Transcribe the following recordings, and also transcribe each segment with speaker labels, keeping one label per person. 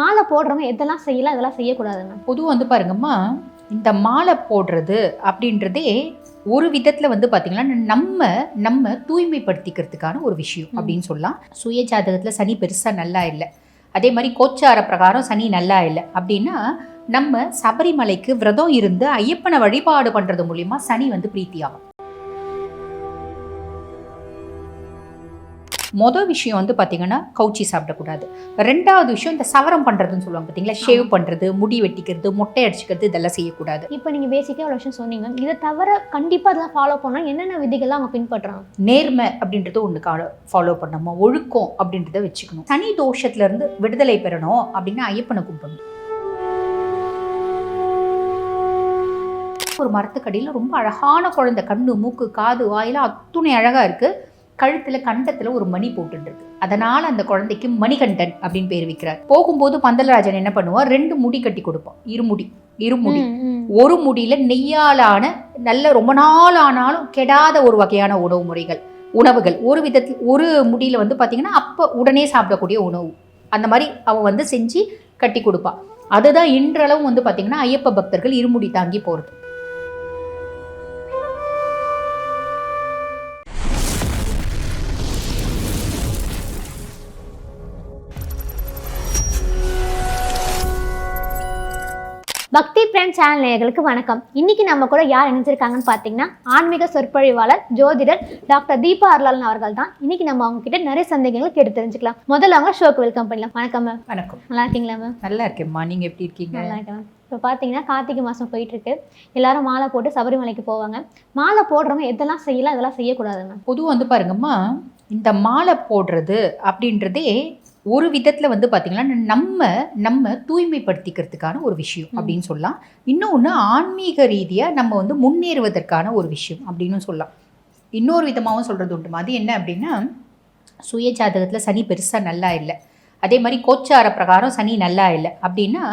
Speaker 1: மாலை போடுறவங்க எதெல்லாம் செய்யலாம் இதெல்லாம் செய்யக்கூடாதுங்க
Speaker 2: பொதுவாக வந்து பாருங்கம்மா இந்த மாலை போடுறது அப்படின்றதே ஒரு விதத்தில் வந்து பார்த்திங்கன்னா நம்ம நம்ம தூய்மைப்படுத்திக்கிறதுக்கான ஒரு விஷயம் அப்படின்னு சொல்லலாம் சுய ஜாதகத்தில் சனி பெருசாக நல்லா இல்லை அதே மாதிரி கோச்சார பிரகாரம் சனி நல்லா இல்லை அப்படின்னா நம்ம சபரிமலைக்கு விரதம் இருந்து ஐயப்பனை வழிபாடு பண்ணுறது மூலிமா சனி வந்து பிரீத்தி ஆகும் மொதல் விஷயம் வந்து பார்த்திங்கன்னா கவுச்சி சாப்பிடக்கூடாது ரெண்டாவது விஷயம் இந்த சவரம் பண்ணுறதுன்னு சொல்லுவாங்க பார்த்தீங்களா ஷேவ் பண்ணுறது முடி வெட்டிக்கிறது மொட்டை அடிச்சுக்கிறது இதெல்லாம் செய்யக்கூடாது
Speaker 1: இப்போ நீங்கள் பேசிக்காக ஒரு விஷயம் சொன்னீங்க இதை தவிர கண்டிப்பாக அதெல்லாம் ஃபாலோ பண்ணால் என்னென்ன விதிகள்லாம் அவங்க பின்பற்றாங்க
Speaker 2: நேர்மை அப்படின்றது ஒன்று ஃபாலோ பண்ணணுமா ஒழுக்கம் அப்படின்றத வச்சுக்கணும் சனி தோஷத்துலேருந்து விடுதலை பெறணும் அப்படின்னா ஐயப்பனை கும்பிடணும் ஒரு மரத்துக்கடியில் ரொம்ப அழகான குழந்தை கண்ணு மூக்கு காது வாயிலாம் அத்துணை அழகாக இருக்குது கழுத்துல கண்டத்துல ஒரு மணி போட்டுட்டு அதனால அந்த குழந்தைக்கு மணிகண்டன் அப்படின்னு பேர் வைக்கிறார் போகும்போது பந்தலராஜன் என்ன பண்ணுவான் ரெண்டு முடி கட்டி கொடுப்பான் இருமுடி இருமுடி ஒரு முடியில நெய்யாலான நல்ல ரொம்ப நாள் ஆனாலும் கெடாத ஒரு வகையான உணவு முறைகள் உணவுகள் ஒரு விதத்தில் ஒரு முடியில வந்து பார்த்தீங்கன்னா அப்போ உடனே சாப்பிடக்கூடிய உணவு அந்த மாதிரி அவன் வந்து செஞ்சு கட்டி கொடுப்பான் அதுதான் இன்றளவும் வந்து பார்த்தீங்கன்னா ஐயப்ப பக்தர்கள் இருமுடி தாங்கி போகிறது
Speaker 1: பக்தி பிரேம் சேனல் நேயர்களுக்கு வணக்கம் இன்னைக்கு நம்ம கூட யார் இணைஞ்சிருக்காங்கன்னு பார்த்தீங்கன்னா ஆன்மீக சொற்பொழிவாளர் ஜோதிடர் டாக்டர் தீபா அருளாளன் அவர்கள் தான் இன்னைக்கு நம்ம அவங்க கிட்ட நிறைய சந்தேகங்கள் கேட்டு தெரிஞ்சுக்கலாம் முதல்ல அவங்க ஷோக்கு வெல்கம் பண்ணலாம் வணக்கம் மேம் வணக்கம் நல்லா இருக்கீங்களா மேம்
Speaker 2: நல்லா இருக்கேம்மா நீங்கள் எப்படி இருக்கீங்க
Speaker 1: நல்லா இருக்கேன் மேம் இப்போ பார்த்தீங்கன்னா கார்த்திகை மாதம் போயிட்டுருக்கு எல்லாரும் மாலை போட்டு சபரிமலைக்கு போவாங்க மாலை போடுறவங்க எதெல்லாம் செய்யலாம் இதெல்லாம் செய்யக்கூடாது மேம்
Speaker 2: பொதுவாக வந்து பாருங்கம்மா இந்த மாலை போடுறது அப்படின்றதே ஒரு விதத்தில் வந்து பார்த்தீங்கன்னா நம்ம நம்ம தூய்மைப்படுத்திக்கிறதுக்கான ஒரு விஷயம் அப்படின்னு சொல்லலாம் இன்னொன்று ஆன்மீக ரீதியாக நம்ம வந்து முன்னேறுவதற்கான ஒரு விஷயம் அப்படின்னு சொல்லலாம் இன்னொரு விதமாகவும் சொல்கிறது உண்டு அது என்ன அப்படின்னா சுய ஜாதகத்தில் சனி பெருசாக நல்லா இல்லை அதே மாதிரி கோச்சார பிரகாரம் சனி நல்லா இல்லை அப்படின்னா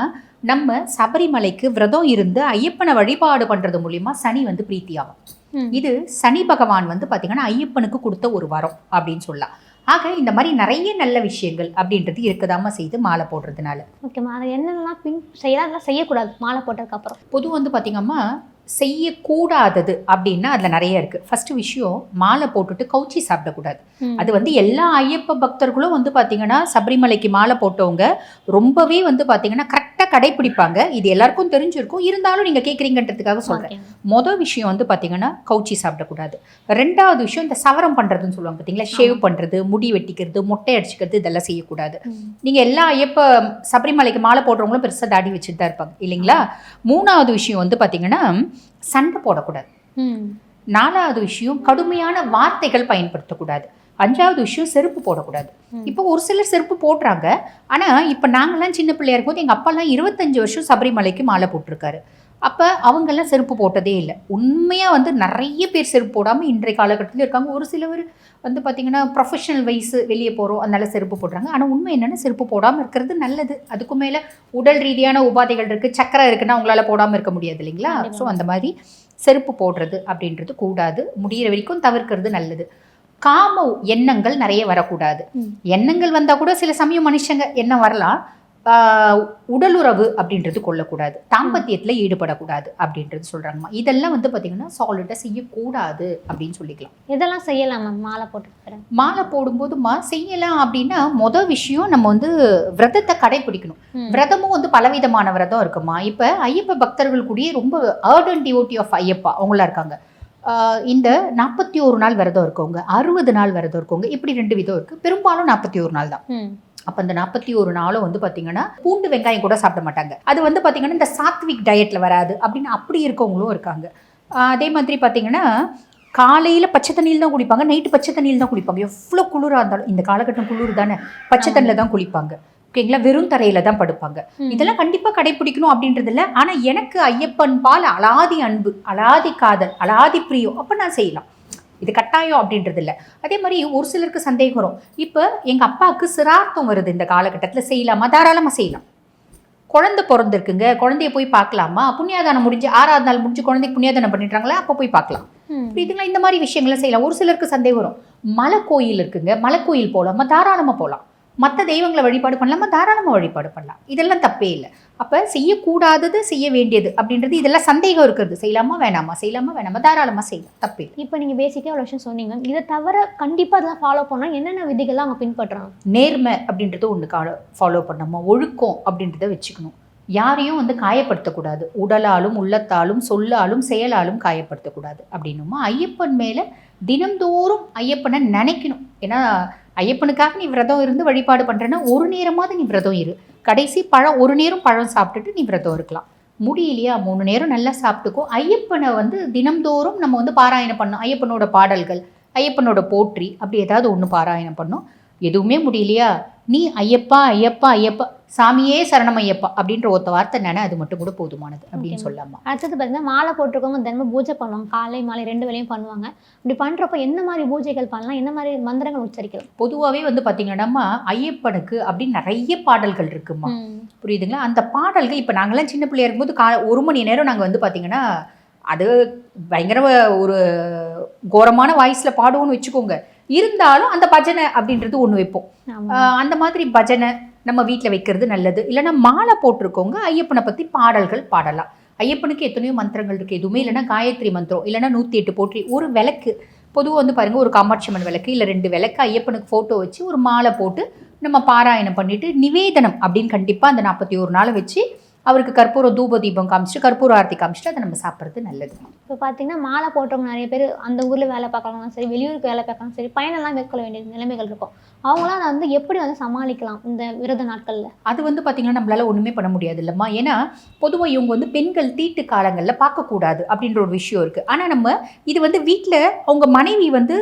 Speaker 2: நம்ம சபரிமலைக்கு விரதம் இருந்து ஐயப்பனை வழிபாடு பண்ணுறது மூலிமா சனி வந்து பிரீத்தி ஆகும் இது சனி பகவான் வந்து பார்த்திங்கன்னா ஐயப்பனுக்கு கொடுத்த ஒரு வரம் அப்படின்னு சொல்லலாம் ஆக இந்த மாதிரி நிறைய நல்ல விஷயங்கள் அப்படின்றது இருக்கதாம செய்து மாலை போடுறதுனால
Speaker 1: ஓகேம்மா அதை என்னென்னலாம் பின் செய்யலாம் செய்யக்கூடாது மாலை போட்டதுக்கப்புறம்
Speaker 2: பொதுவாக வந்து பார்த்திங்கம்மா செய்யக்கூடாதது அப்படின்னா அதில் நிறைய இருக்குது ஃபர்ஸ்ட் விஷயம் மாலை போட்டுட்டு கவுச்சி சாப்பிடக்கூடாது அது வந்து எல்லா ஐயப்ப பக்தர்களும் வந்து பார்த்தீங்கன்னா சபரிமலைக்கு மாலை போட்டவங்க ரொம்பவே வந்து பார்த்தீங்கன்னா கரெக்டாக கடைப்பிடிப்பாங்க இது எல்லாருக்கும் தெரிஞ்சிருக்கும் இருந்தாலும் நீங்கள் கேட்குறீங்கன்றதுக்காக சொல்கிறேன் மொதல் விஷயம் வந்து பார்த்தீங்கன்னா கவுச்சி சாப்பிடக்கூடாது ரெண்டாவது விஷயம் இந்த சவரம் பண்ணுறதுன்னு சொல்லுவாங்க பார்த்தீங்களா ஷேவ் பண்ணுறது முடி வெட்டிக்கிறது மொட்டை அடிச்சுக்கிறது இதெல்லாம் செய்யக்கூடாது நீங்கள் எல்லா ஐயப்ப சபரிமலைக்கு மாலை போடுறவங்களும் பெருசாக தாடி வச்சுட்டு தான் இருப்பாங்க இல்லைங்களா மூணாவது விஷயம் வந்து பார்த்திங்கன்னா சண்டை போடக்கூடாது நாலாவது விஷயம் கடுமையான வார்த்தைகள் பயன்படுத்தக்கூடாது அஞ்சாவது விஷயம் செருப்பு போடக்கூடாது இப்போ ஒரு சிலர் செருப்பு போடுறாங்க ஆனால் இப்போ நாங்கெல்லாம் சின்ன பிள்ளையா இருக்கும்போது எங்கள் அப்பாலாம் இருபத்தஞ்சு வருஷம் சபரிமலைக்கு மாலை போட்டிருக்காரு அப்போ அவங்கெல்லாம் செருப்பு போட்டதே இல்லை உண்மையாக வந்து நிறைய பேர் செருப்பு போடாமல் இன்றைய காலகட்டத்தில் இருக்காங்க ஒரு சிலவர் வந்து பார்த்திங்கன்னா ப்ரொஃபஷனல் வயசு வெளியே போகிறோம் அதனால செருப்பு போடுறாங்க ஆனால் உண்மை என்னென்னா செருப்பு போடாமல் இருக்கிறது நல்லது அதுக்கு மேலே உடல் ரீதியான உபாதைகள் இருக்குது சக்கரம் இருக்குன்னா உங்களால் போடாமல் இருக்க முடியாது இல்லைங்களா ஸோ அந்த மாதிரி செருப்பு போடுறது அப்படின்றது கூடாது முடிகிற வரைக்கும் தவிர்க்கிறது நல்லது காம எண்ணங்கள் நிறைய வரக்கூடாது எண்ணங்கள் வந்தால் கூட சில சமயம் மனுஷங்க எண்ணம் வரலாம் உடலுறவு அப்படின்றது கொள்ளக்கூடாது தாம்பத்தியத்தில் ஈடுபடக்கூடாது அப்படின்றது சொல்கிறாங்கம்மா இதெல்லாம் வந்து பார்த்திங்கன்னா சாலிடாக செய்யக்கூடாது அப்படின்னு சொல்லிக்கலாம்
Speaker 1: இதெல்லாம் மேம் மாலை போட்டு
Speaker 2: மாலை போடும்போதுமா செய்யலாம் அப்படின்னா மொதல் விஷயம் நம்ம வந்து விரதத்தை கடைபிடிக்கணும் விரதமும் வந்து பலவிதமான விரதம் இருக்குமா இப்போ ஐயப்ப பக்தர்கள் கூடயே ரொம்ப அண்ட் டிஓட்டி ஆஃப் ஐயப்பா அவங்களா இருக்காங்க இந்த நாற்பத்தி ஒரு நாள் விரதம் இருக்கவங்க அறுபது நாள் விரதம் இருக்கவங்க இப்படி ரெண்டு விதம் இருக்குது பெரும்பாலும் நாற்பத்தி ஒரு நாள் தான் அப்போ அந்த நாற்பத்தி ஒரு நாளும் வந்து பார்த்தீங்கன்னா பூண்டு வெங்காயம் கூட சாப்பிட மாட்டாங்க அது வந்து பார்த்தீங்கன்னா இந்த சாத்விக் டயட்டில் வராது அப்படின்னு அப்படி இருக்கவங்களும் இருக்காங்க அதே மாதிரி பார்த்தீங்கன்னா காலையில் பச்சை தண்ணியில் தான் குளிப்பாங்க நைட்டு பச்சை தண்ணியில் தான் குளிப்பாங்க எவ்வளோ குளிராக இருந்தாலும் இந்த காலகட்டம் குளிர் தானே பச்சை தண்ணியில் தான் குளிப்பாங்க ஓகேங்களா வெறும் தரையில தான் படுப்பாங்க இதெல்லாம் கண்டிப்பா கடைபிடிக்கணும் அப்படின்றது இல்லை ஆனா எனக்கு ஐயப்பன் பால் அலாதி அன்பு அலாதி காதல் அலாதி பிரியம் அப்ப நான் செய்யலாம் இது கட்டாயம் அப்படின்றது இல்லை அதே மாதிரி ஒரு சிலருக்கு சந்தேகம் வரும் இப்போ எங்கள் அப்பாவுக்கு சிரார்த்தம் வருது இந்த காலகட்டத்தில் செய்யலாமா தாராளமாக செய்யலாம் குழந்தை பிறந்திருக்குங்க குழந்தைய போய் பார்க்கலாமா புண்ணியாதானம் முடிஞ்சு ஆறாவது நாள் முடிஞ்சு குழந்தைக்கு புண்ணியாதானம் பண்ணிட்டாங்களே அப்போ போய் பார்க்கலாம் இதுங்களா இந்த மாதிரி விஷயங்களை செய்யலாம் ஒரு சிலருக்கு சந்தேகம் வரும் மலை கோயில் இருக்குங்க மலை கோயில் போகலாமா தாராளமாக போகலாம் மற்ற தெய்வங்களை வழிபாடு நம்ம தாராளமாக வழிபாடு பண்ணலாம் இதெல்லாம் தப்பே இல்லை அப்போ செய்யக்கூடாதது செய்ய வேண்டியது அப்படின்றது இதெல்லாம் சந்தேகம் இருக்கிறது செய்யலாமா வேணாமா செய்யலாமா வேணாமா தாராளமாக செய்யலாம் தப்பே
Speaker 1: இப்போ நீங்கள் பேசிக்காக அவ்வளோ விஷயம் சொன்னீங்க இதை தவிர கண்டிப்பாக அதெல்லாம் ஃபாலோ பண்ணால் என்னென்ன விதிகள்லாம் அவங்க பின்பற்றாங்க
Speaker 2: நேர்மை அப்படின்றத ஒன்று ஃபாலோ பண்ணணுமா ஒழுக்கம் அப்படின்றத வச்சுக்கணும் யாரையும் வந்து காயப்படுத்தக்கூடாது உடலாலும் உள்ளத்தாலும் சொல்லாலும் செயலாலும் காயப்படுத்தக்கூடாது அப்படின்னுமா ஐயப்பன் மேலே தினந்தோறும் ஐயப்பனை நினைக்கணும் ஏன்னா ஐயப்பனுக்காக நீ விரதம் இருந்து வழிபாடு பண்ணுறேன்னா ஒரு நேரமாவது நீ விரதம் இரு கடைசி பழம் ஒரு நேரம் பழம் சாப்பிட்டுட்டு நீ விரதம் இருக்கலாம் முடியலையா மூணு நேரம் நல்லா சாப்பிட்டுக்கும் ஐயப்பனை வந்து தினம்தோறும் நம்ம வந்து பாராயணம் பண்ணோம் ஐயப்பனோட பாடல்கள் ஐயப்பனோட போற்றி அப்படி ஏதாவது ஒன்று பாராயணம் பண்ணோம் எதுவுமே முடியலையா நீ ஐயப்பா ஐயப்பா ஐயப்பா சாமியே சரணமையப்பா அப்படின்ற ஒத்த வார்த்தை நினை அது மட்டும் கூட போதுமானது அப்படின்னு சொல்லலாமா
Speaker 1: அடுத்தது பார்த்தீங்கன்னா மாலை போட்டிருக்கவங்க தினமும் பூஜை பண்ணுவாங்க காலை மாலை ரெண்டு வேலையும் பண்ணுவாங்க அப்படி பண்றப்ப எந்த மாதிரி பூஜைகள் பண்ணலாம் என்ன மாதிரி மந்திரங்கள் உச்சரிக்கலாம்
Speaker 2: பொதுவாகவே வந்து பார்த்தீங்கன்னா ஐயப்பனுக்கு அப்படின்னு நிறைய பாடல்கள் இருக்குமா புரியுதுங்களா அந்த பாடல்கள் இப்போ நாங்களாம் சின்ன பிள்ளையா இருக்கும்போது கா ஒரு மணி நேரம் நாங்கள் வந்து பார்த்தீங்கன்னா அது பயங்கர ஒரு கோரமான வாய்ஸில் பாடுவோம்னு வச்சுக்கோங்க இருந்தாலும் அந்த பஜனை அப்படின்றது ஒன்று வைப்போம் அந்த மாதிரி பஜனை நம்ம வீட்டில் வைக்கிறது நல்லது இல்லைனா மாலை போட்டிருக்கோங்க ஐயப்பனை பற்றி பாடல்கள் பாடலாம் ஐயப்பனுக்கு எத்தனையோ மந்திரங்கள் இருக்குது எதுவுமே இல்லைனா காயத்ரி மந்திரம் இல்லைனா நூற்றி எட்டு போற்றி ஒரு விளக்கு பொதுவாக வந்து பாருங்கள் ஒரு காமாட்சியம்மன் விளக்கு இல்லை ரெண்டு விளக்கு ஐயப்பனுக்கு ஃபோட்டோ வச்சு ஒரு மாலை போட்டு நம்ம பாராயணம் பண்ணிவிட்டு நிவேதனம் அப்படின்னு கண்டிப்பாக அந்த நாற்பத்தி ஒரு நாளை வச்சு அவருக்கு கற்பூர தூப தீபம் காமிச்சிட்டு கற்பூர ஆர்த்தி காமிச்சிட்டு அதை நம்ம சாப்பிட்றது நல்லது
Speaker 1: இப்போ பார்த்தீங்கன்னா மாலை போட்டவங்க நிறைய பேர் அந்த ஊரில் வேலை பார்க்கலாம் சரி வெளியூருக்கு வேலை பார்க்கலாம் சரி பயணம்லாம் மேற்கொள்ள வேண்டிய நிலைமைகள் இருக்கும் அவங்களாம் அதை வந்து எப்படி வந்து சமாளிக்கலாம் இந்த விரத நாட்களில்
Speaker 2: அது வந்து பார்த்திங்கன்னா நம்மளால் ஒன்றுமே பண்ண முடியாது இல்லைம்மா ஏன்னா பொதுவாக இவங்க வந்து பெண்கள் தீட்டு காலங்களில் பார்க்கக்கூடாது அப்படின்ற ஒரு விஷயம் இருக்குது ஆனால் நம்ம இது வந்து வீட்டில் அவங்க மனைவி வந்து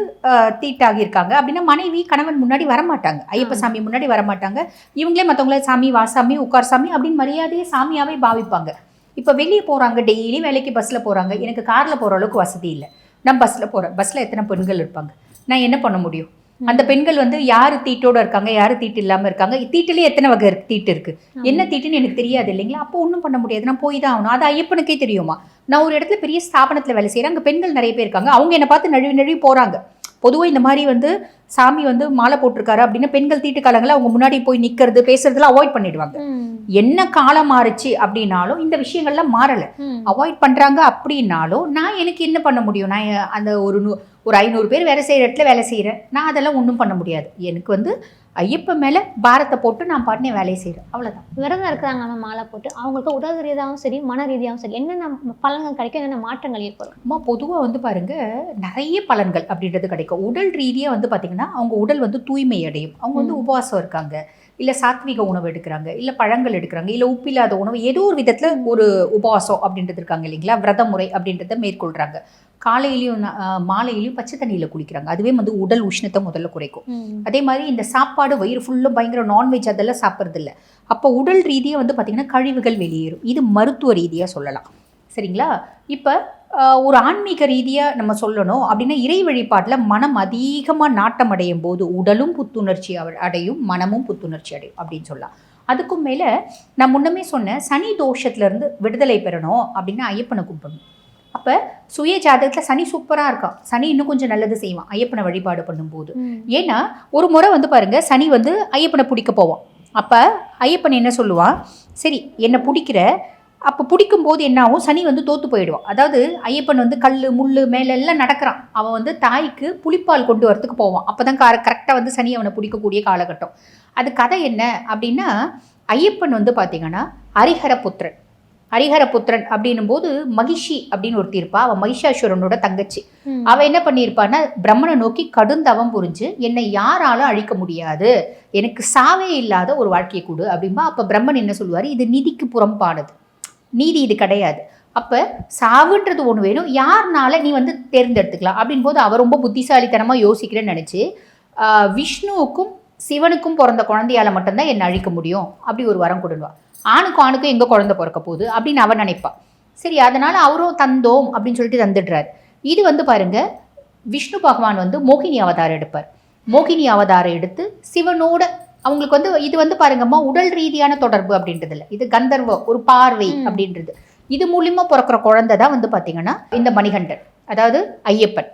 Speaker 2: தீட்டாகி இருக்காங்க அப்படின்னா மனைவி கணவன் முன்னாடி வரமாட்டாங்க ஐயப்ப சாமி முன்னாடி வரமாட்டாங்க இவங்களே மற்றவங்கள சாமி வாசாமி உட்கார் சாமி அப்படின்னு மரியாதையே சாமி சாமியாகவே பாவிப்பாங்க இப்போ வெளியே போகிறாங்க டெய்லி வேலைக்கு பஸ்ஸில் போகிறாங்க எனக்கு காரில் போகிற அளவுக்கு வசதி இல்லை நான் பஸ்ஸில் போகிறேன் பஸ்ஸில் எத்தனை பெண்கள் இருப்பாங்க நான் என்ன பண்ண முடியும் அந்த பெண்கள் வந்து யார் தீட்டோடு இருக்காங்க யார் தீட்டு இல்லாமல் இருக்காங்க தீட்டுலேயே எத்தனை வகை இருக்குது தீட்டு இருக்குது என்ன தீட்டுன்னு எனக்கு தெரியாது இல்லைங்களா அப்போ ஒன்றும் பண்ண முடியாது நான் போய் தான் ஆகணும் அது ஐயப்பனுக்கே தெரியுமா நான் ஒரு இடத்துல பெரிய ஸ்தாபனத்தில் வேலை செய்கிறேன் அங்கே பெண்கள் நிறைய பேர் இருக்காங்க அவங்க என்னை பார்த்து நழுவி நழுவி போகிறாங்க பொதுவாக இந்த மாதிரி வந்து சாமி வந்து மாலை போட்டிருக்காரு அப்படின்னா பெண்கள் தீட்டு அவங்க முன்னாடி போய் நிற்கிறது பேசுறதுலாம் அவாய்ட் பண்ணிடுவாங்க என்ன காலம் மாறுச்சு அப்படின்னாலும் இந்த விஷயங்கள்லாம் மாறலை அவாய்ட் பண்ணுறாங்க அப்படின்னாலும் நான் எனக்கு என்ன பண்ண முடியும் நான் அந்த ஒரு ஒரு ஐநூறு பேர் வேலை செய்கிற இடத்துல வேலை செய்கிறேன் நான் அதெல்லாம் ஒன்றும் பண்ண முடியாது எனக்கு வந்து ஐயப்பன் மேலே பாரத்தை போட்டு நான் பாட்டினே வேலையை செய்கிறேன் அவ்வளோதான்
Speaker 1: விரதம் இருக்கிறாங்க நம்ம மாலை போட்டு அவங்களுக்கு உடல் ரீதியாகவும் சரி மன ரீதியாகவும் சரி என்னென்ன பலன்கள் கிடைக்கும் என்னென்ன மாற்றங்கள் ஏற்படும்
Speaker 2: அம்மா பொதுவாக வந்து பாருங்கள் நிறைய பலன்கள் அப்படின்றது கிடைக்கும் உடல் ரீதியாக வந்து பார்த்திங்கன்னா அவங்க உடல் வந்து தூய்மை அடையும் அவங்க வந்து உபவாசம் இருக்காங்க இல்லை சாத்விக உணவு எடுக்கிறாங்க இல்லை பழங்கள் எடுக்கிறாங்க இல்லை உப்பில்லாத உணவு ஏதோ ஒரு விதத்தில் ஒரு உபவாசம் அப்படின்றது இருக்காங்க இல்லைங்களா விரத முறை அப்படின்றத மேற்கொள்கிறாங்க காலையிலையும் மாலையிலையும் பச்சை தண்ணியில் குளிக்கிறாங்க அதுவே வந்து உடல் உஷ்ணத்தை முதல்ல குறைக்கும் அதே மாதிரி இந்த சாப்பாடு வயிறு ஃபுல்லும் பயங்கர நான்வெஜ் அதெல்லாம் சாப்பிட்றது இல்லை அப்போ உடல் ரீதியாக வந்து பார்த்திங்கன்னா கழிவுகள் வெளியேறும் இது மருத்துவ ரீதியாக சொல்லலாம் சரிங்களா இப்போ ஒரு ஆன்மீக ரீதியாக நம்ம சொல்லணும் அப்படின்னா இறை வழிபாட்டில் மனம் அதிகமாக நாட்டம் அடையும் போது உடலும் புத்துணர்ச்சி அடையும் மனமும் புத்துணர்ச்சி அடையும் அப்படின்னு சொல்லலாம் அதுக்கும் மேலே நான் முன்னமே சொன்னேன் சனி தோஷத்துலேருந்து விடுதலை பெறணும் அப்படின்னா ஐயப்பனை கும்பிடணும் அப்போ சுய ஜாதகத்தில் சனி சூப்பராக இருக்கான் சனி இன்னும் கொஞ்சம் நல்லது செய்வான் ஐயப்பனை வழிபாடு பண்ணும்போது ஏன்னா ஒரு முறை வந்து பாருங்கள் சனி வந்து ஐயப்பனை பிடிக்க போவான் அப்போ ஐயப்பன் என்ன சொல்லுவான் சரி என்னை பிடிக்கிற அப்போ பிடிக்கும் போது என்னாகும் சனி வந்து தோற்று போயிடுவான் அதாவது ஐயப்பன் வந்து கல் முள் மேலெல்லாம் நடக்கிறான் அவன் வந்து தாய்க்கு புளிப்பால் கொண்டு வரத்துக்கு போவான் அப்போ தான் கரெக்டாக வந்து சனி அவனை பிடிக்கக்கூடிய காலகட்டம் அது கதை என்ன அப்படின்னா ஐயப்பன் வந்து பார்த்திங்கன்னா ஹரிஹர புத்திரன் அப்படின்னும் போது மகிஷி அப்படின்னு ஒருத்தி இருப்பா அவன் மகிஷாசுரனோட தங்கச்சி அவன் என்ன பண்ணியிருப்பான்னா பிரம்மனை நோக்கி கடுந்தவம் புரிஞ்சு என்னை யாராலும் அழிக்க முடியாது எனக்கு சாவே இல்லாத ஒரு வாழ்க்கையை கூடு அப்படின்பா அப்போ பிரம்மன் என்ன சொல்லுவார் இது நிதிக்கு புறம்பானது நீதி இது கிடையாது அப்போ சாவுன்றது ஒன்று வேணும் யார்னால நீ வந்து தேர்ந்தெடுத்துக்கலாம் அப்படின்போது போது அவர் ரொம்ப புத்திசாலித்தனமாக யோசிக்கிறேன்னு நினச்சி விஷ்ணுவுக்கும் சிவனுக்கும் பிறந்த குழந்தையால் மட்டும்தான் என்னை அழிக்க முடியும் அப்படி ஒரு வரம் கொடுவாள் ஆணுக்கும் ஆணுக்கும் எங்கே குழந்தை பிறக்க போகுது அப்படின்னு அவன் நினைப்பான் சரி அதனால் அவரும் தந்தோம் அப்படின்னு சொல்லிட்டு தந்துடுறாரு இது வந்து பாருங்க விஷ்ணு பகவான் வந்து மோகினி அவதாரம் எடுப்பார் மோகினி அவதாரம் எடுத்து சிவனோட அவங்களுக்கு வந்து இது வந்து பாருங்கம்மா உடல் ரீதியான தொடர்பு அப்படின்றதுல இது கந்தர்வம் ஒரு பார்வை அப்படின்றது இது மூலியமா பிறக்கிற குழந்தை தான் வந்து பார்த்தீங்கன்னா இந்த மணிகண்டன் அதாவது ஐயப்பன்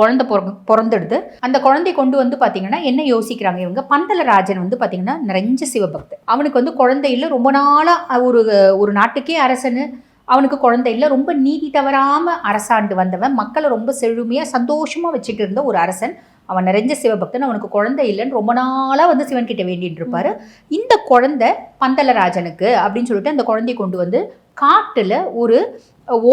Speaker 2: குழந்தை பிற பிறந்துடுது அந்த குழந்தை கொண்டு வந்து பார்த்தீங்கன்னா என்ன யோசிக்கிறாங்க இவங்க பந்தலராஜன் வந்து பார்த்தீங்கன்னா நிறைஞ்ச சிவபக்தர் அவனுக்கு வந்து குழந்தையில் ரொம்ப நாளாக ஒரு ஒரு நாட்டுக்கே அரசன் அவனுக்கு குழந்தை இல்லை ரொம்ப நீதி தவறாமல் அரசாண்டு வந்தவன் மக்களை ரொம்ப செழுமையாக சந்தோஷமாக வச்சுட்டு இருந்த ஒரு அரசன் அவன் நிறைஞ்ச சிவபக்தன் அவனுக்கு குழந்தை இல்லைன்னு ரொம்ப நாளாக வந்து சிவன்கிட்ட வேண்டிட்டு இருப்பாரு இந்த குழந்தை பந்தலராஜனுக்கு அப்படின்னு சொல்லிட்டு அந்த குழந்தைய கொண்டு வந்து காட்டில் ஒரு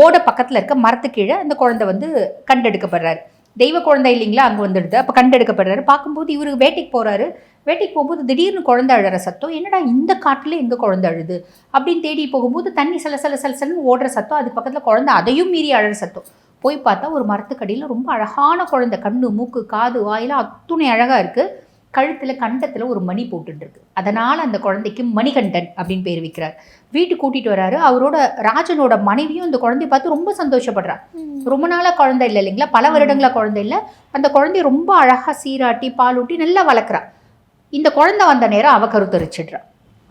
Speaker 2: ஓட பக்கத்தில் இருக்க மரத்து கீழே அந்த குழந்தை வந்து கண்டெடுக்கப்படுறாரு தெய்வ குழந்தை இல்லைங்களா அங்கே வந்துடுது அப்போ கண்டெடுக்கப்படுறாரு பார்க்கும்போது இவர் வேட்டைக்கு போகிறாரு வேட்டைக்கு போகும்போது திடீர்னு குழந்தை அழுற சத்தம் என்னடா இந்த காட்டில் எங்கே குழந்தை அழுது அப்படின்னு தேடி போகும்போது தண்ணி சல சல சல சலன்னு ஓடுற சத்தம் அது பக்கத்தில் குழந்தை அதையும் மீறி அழுகிற சத்தம் போய் பார்த்தா ஒரு மரத்துக்கடியில் ரொம்ப அழகான குழந்தை கண்ணு மூக்கு காது வாயிலாம் அத்துணை அழகாக இருக்குது கழுத்தில் கண்டத்தில் ஒரு மணி போட்டுட்டுருக்கு அதனால் அந்த குழந்தைக்கு மணிகண்டன் அப்படின்னு பேர் வைக்கிறார் வீட்டுக்கு கூட்டிகிட்டு வராரு அவரோட ராஜனோட மனைவியும் அந்த குழந்தைய பார்த்து ரொம்ப சந்தோஷப்படுறா ரொம்ப நாளாக குழந்தை இல்லை இல்லைங்களா பல வருடங்களாக குழந்தை இல்லை அந்த குழந்தைய ரொம்ப அழகாக சீராட்டி பாலூட்டி நல்லா வளர்க்குறா இந்த குழந்தை வந்த நேரம் அவ கருத்தரிச்சிடுறா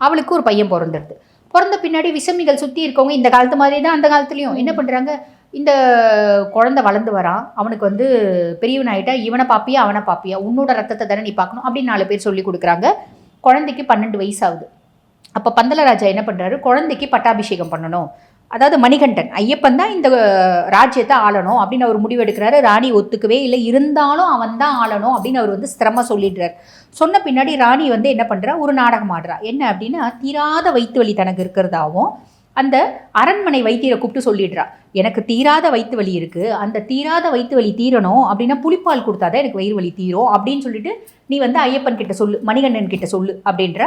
Speaker 2: அவளுக்கு ஒரு பையன் பிறந்துடுது பிறந்த பின்னாடி விசமிகள் சுற்றி இருக்கவங்க இந்த காலத்து மாதிரி தான் அந்த காலத்துலேயும் என்ன பண்ணுறாங்க இந்த குழந்த வளர்ந்து வரான் அவனுக்கு வந்து பெரியவன் ஆகிட்டா இவனை பாப்பியா அவனை பாப்பியா உன்னோட ரத்தத்தை தானே நீ பார்க்கணும் அப்படின்னு நாலு பேர் சொல்லி கொடுக்குறாங்க குழந்தைக்கு பன்னெண்டு வயசு ஆகுது அப்போ பந்தலராஜா என்ன பண்ணுறாரு குழந்தைக்கு பட்டாபிஷேகம் பண்ணணும் அதாவது மணிகண்டன் ஐயப்பன் தான் இந்த ராஜ்யத்தை ஆளணும் அப்படின்னு அவர் முடிவெடுக்கிறாரு ராணி ஒத்துக்கவே இல்லை இருந்தாலும் அவன் தான் ஆளணும் அப்படின்னு அவர் வந்து ஸ்திரமாக சொல்லிடுறார் சொன்ன பின்னாடி ராணி வந்து என்ன பண்ணுறா ஒரு நாடகம் ஆடுறா என்ன அப்படின்னா தீராத வயிற்று வலி தனக்கு இருக்கிறதாவும் அந்த அரண்மனை வைத்தியரை கூப்பிட்டு சொல்லிடுறா எனக்கு தீராத வயிற்று வலி இருக்குது அந்த தீராத வயிற்று வலி தீரணும் அப்படின்னா புளிப்பால் கொடுத்தாதான் எனக்கு வயிறு வலி தீரும் அப்படின்னு சொல்லிட்டு நீ வந்து ஐயப்பன் கிட்ட சொல்லு மணிகண்டன் கிட்ட சொல்லு அப்படின்ற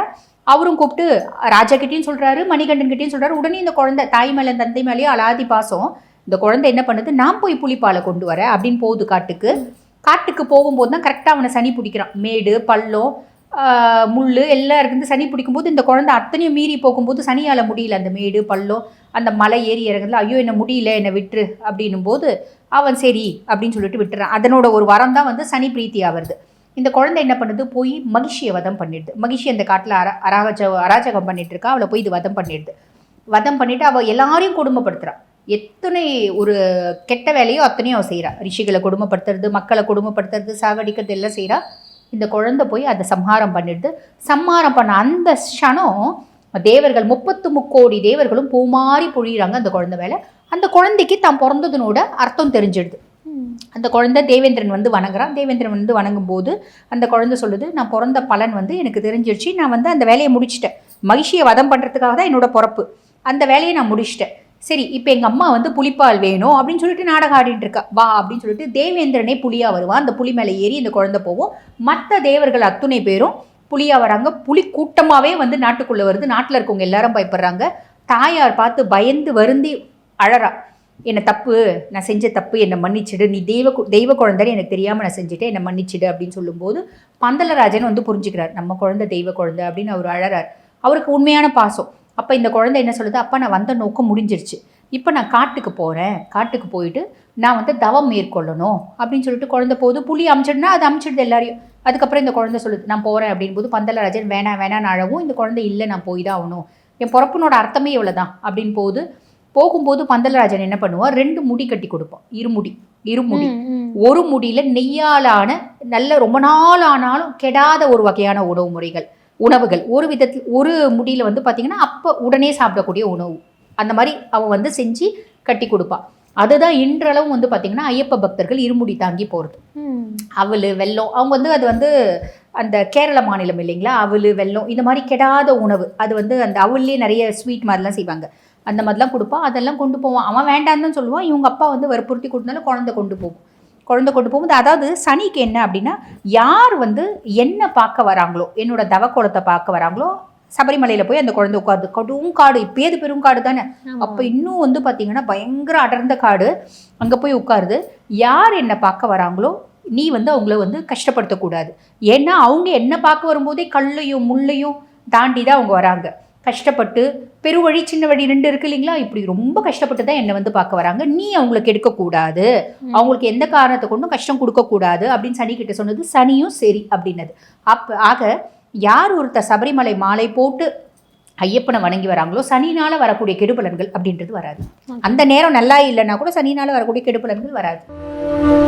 Speaker 2: அவரும் கூப்பிட்டு ராஜா கிட்டேயும் சொல்கிறாரு மணிகண்டன் கிட்டேயும் சொல்கிறாரு உடனே இந்த குழந்தை தாய் மேலே தந்தை மேலேயும் அலாதி பாசம் இந்த குழந்தை என்ன பண்ணுது நான் போய் புளிப்பாலை கொண்டு வரேன் அப்படின்னு போகுது காட்டுக்கு காட்டுக்கு போகும்போது தான் கரெக்டாக அவனை சனி பிடிக்கிறான் மேடு பள்ளம் முள் எல்லாம் இருக்குது சனி பிடிக்கும்போது இந்த குழந்தை அத்தனையும் மீறி போகும்போது சனியால் முடியல அந்த மேடு பள்ளம் அந்த மலை ஏறி இறங்குதுல ஐயோ என்னை முடியல என்னை விட்டுரு அப்படின்னும் போது அவன் சரி அப்படின்னு சொல்லிட்டு விட்டுறான் அதனோட ஒரு வரம் தான் வந்து சனி பிரீத்தி ஆகிறது இந்த குழந்தை என்ன பண்ணுது போய் மகிழ்ச்சியை வதம் பண்ணிடுது மகிழ்ச்சி அந்த காட்டில் அர அராஜ அராஜகம் பண்ணிட்டு இருக்கா அவளை போய் இது வதம் பண்ணிடுது வதம் பண்ணிவிட்டு அவள் எல்லாரையும் கொடுமைப்படுத்துகிறான் எத்தனை ஒரு கெட்ட வேலையோ அத்தனையும் அவள் செய்கிறான் ரிஷிகளை கொடுமைப்படுத்துறது மக்களை கொடுமைப்படுத்துறது சாகடிக்கிறது எல்லாம் செய்கிறா இந்த குழந்தை போய் அதை சம்ஹாரம் பண்ணிட்டு சம்ஹாரம் பண்ண அந்த க்ஷணம் தேவர்கள் முப்பத்து முக்கோடி தேவர்களும் பூ மாறி பொழியிறாங்க அந்த குழந்தை மேலே அந்த குழந்தைக்கு தான் பிறந்ததுனோட அர்த்தம் தெரிஞ்சிடுது அந்த குழந்தை தேவேந்திரன் வந்து வணங்குறான் தேவேந்திரன் வந்து வணங்கும் போது அந்த குழந்தை சொல்லுது நான் பிறந்த பலன் வந்து எனக்கு தெரிஞ்சிருச்சு நான் வந்து அந்த வேலையை முடிச்சிட்டேன் மகிழ்ச்சியை வதம் பண்ணுறதுக்காக தான் என்னோட பிறப்பு அந்த வேலையை நான் முடிச்சிட்டேன் சரி இப்போ எங்கள் அம்மா வந்து புலிப்பால் வேணும் அப்படின்னு சொல்லிட்டு நாடகம் ஆடிட்டு இருக்கா வா அப்படின்னு சொல்லிட்டு தேவேந்திரனே புலியாக வருவான் அந்த புலி மேலே ஏறி இந்த குழந்தை போவோம் மற்ற தேவர்கள் அத்துணை பேரும் புலியாக வராங்க புலி கூட்டமாகவே வந்து நாட்டுக்குள்ளே வருது நாட்டில் இருக்கவங்க எல்லாரும் பயப்படுறாங்க தாயார் பார்த்து பயந்து வருந்தி அழறா என்னை தப்பு நான் செஞ்ச தப்பு என்னை மன்னிச்சிடு நீ தெய்வ தெய்வ குழந்தைன்னு எனக்கு தெரியாமல் நான் செஞ்சுட்டேன் என்னை மன்னிச்சிடு அப்படின்னு சொல்லும்போது பந்தலராஜன் வந்து புரிஞ்சுக்கிறார் நம்ம குழந்தை தெய்வ குழந்தை அப்படின்னு அவர் அழறார் அவருக்கு உண்மையான பாசம் அப்போ இந்த குழந்தை என்ன சொல்லுது அப்பா நான் வந்த நோக்கம் முடிஞ்சிருச்சு இப்போ நான் காட்டுக்கு போகிறேன் காட்டுக்கு போயிட்டு நான் வந்து தவம் மேற்கொள்ளணும் அப்படின்னு சொல்லிட்டு குழந்தை போது புளி அமிச்சிடுனா அது அமிச்சிடுது எல்லாரையும் அதுக்கப்புறம் இந்த குழந்தை சொல்லுது நான் போகிறேன் அப்படின்போது பந்தலராஜன் வேணாம் நான் அழகும் இந்த குழந்தை இல்லை நான் போய் தான் ஆகணும் என் பிறப்பினோட அர்த்தமே இவ்வளோ தான் அப்படின் போது போகும்போது பந்தலராஜன் என்ன பண்ணுவான் ரெண்டு முடி கட்டி கொடுப்பான் இருமுடி இருமுடி ஒரு முடியில் நெய்யாலான நல்ல ரொம்ப நாள் ஆனாலும் கெடாத ஒரு வகையான உணவு முறைகள் உணவுகள் ஒரு விதத்தில் ஒரு முடியில் வந்து பார்த்திங்கன்னா அப்போ உடனே சாப்பிடக்கூடிய உணவு அந்த மாதிரி அவன் வந்து செஞ்சு கட்டி கொடுப்பான் அதுதான் இன்றளவும் வந்து பார்த்திங்கன்னா ஐயப்ப பக்தர்கள் இருமுடி தாங்கி போகிறது அவள் வெள்ளம் அவங்க வந்து அது வந்து அந்த கேரள மாநிலம் இல்லைங்களா அவள் வெள்ளம் இந்த மாதிரி கெடாத உணவு அது வந்து அந்த அவள்லேயே நிறைய ஸ்வீட் மாதிரிலாம் செய்வாங்க அந்த மாதிரிலாம் கொடுப்பான் அதெல்லாம் கொண்டு போவான் அவன் வேண்டான்னு சொல்லுவான் இவங்க அப்பா வந்து வற்புறுத்தி கொடுத்தாலும் குழந்தை கொண்டு போகும் குழந்தை கொண்டு போகும்போது அதாவது சனிக்கு என்ன அப்படின்னா யார் வந்து என்ன பார்க்க வராங்களோ என்னோட தவக்கோலத்தை பார்க்க வராங்களோ சபரிமலையில போய் அந்த குழந்தை உட்காந்து கடும் காடு இப்பேது பெரும் காடு தானே அப்ப இன்னும் வந்து பாத்தீங்கன்னா பயங்கர அடர்ந்த காடு அங்க போய் உட்காருது யார் என்ன பார்க்க வராங்களோ நீ வந்து அவங்கள வந்து கஷ்டப்படுத்தக்கூடாது ஏன்னா அவங்க என்ன பார்க்க வரும்போதே கல்லையும் முள்ளையும் தாண்டி தான் அவங்க வராங்க கஷ்டப்பட்டு பெருவழி சின்ன வழி ரெண்டு இருக்கு இல்லைங்களா இப்படி ரொம்ப கஷ்டப்பட்டு தான் என்னை வந்து பார்க்க வராங்க நீ அவங்களுக்கு கெடுக்கக்கூடாது அவங்களுக்கு எந்த காரணத்தை கொண்டும் கஷ்டம் கொடுக்கக்கூடாது அப்படின்னு சனி கிட்ட சொன்னது சனியும் சரி அப்படின்னது அப் ஆக யார் ஒருத்தர் சபரிமலை மாலை போட்டு ஐயப்பனை வணங்கி வராங்களோ சனினால வரக்கூடிய கெடுபலன்கள் அப்படின்றது வராது அந்த நேரம் நல்லா இல்லைன்னா கூட சனினால வரக்கூடிய கெடுபலன்கள் வராது